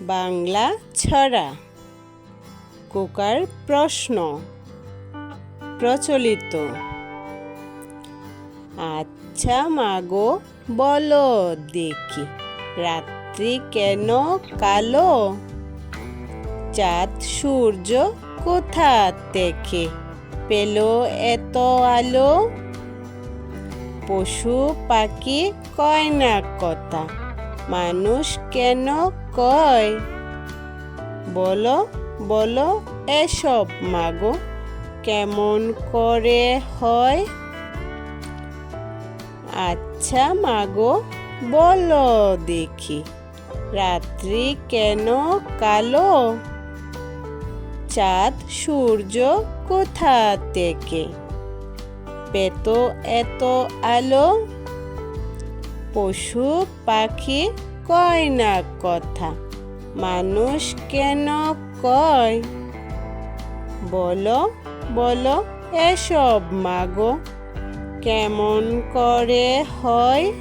বাংলা ছড়া। কোকার প্রশ্ন। প্রচলিত। আচ্ছা মাগো, বলো দেখি, রাত্রি কেন কালো? চাঁদ সূর্য কোথা থেকে পেল এত আলো? পশু পাখি কয় না কথা? মানুষ কেন কয়? বলো বলো এসব, মাগো। কেমন করে হয়? আচ্ছা মাগো, বলো দেখি। রাত্রি কেন কালো? চাঁদ, সূর্য কোথা থেকে? পেত এত আলো? পশু পাখি কয় না কথা? মানুষ কেন কয়? বলো বলো এসব মাগো। কেমন করে হয়?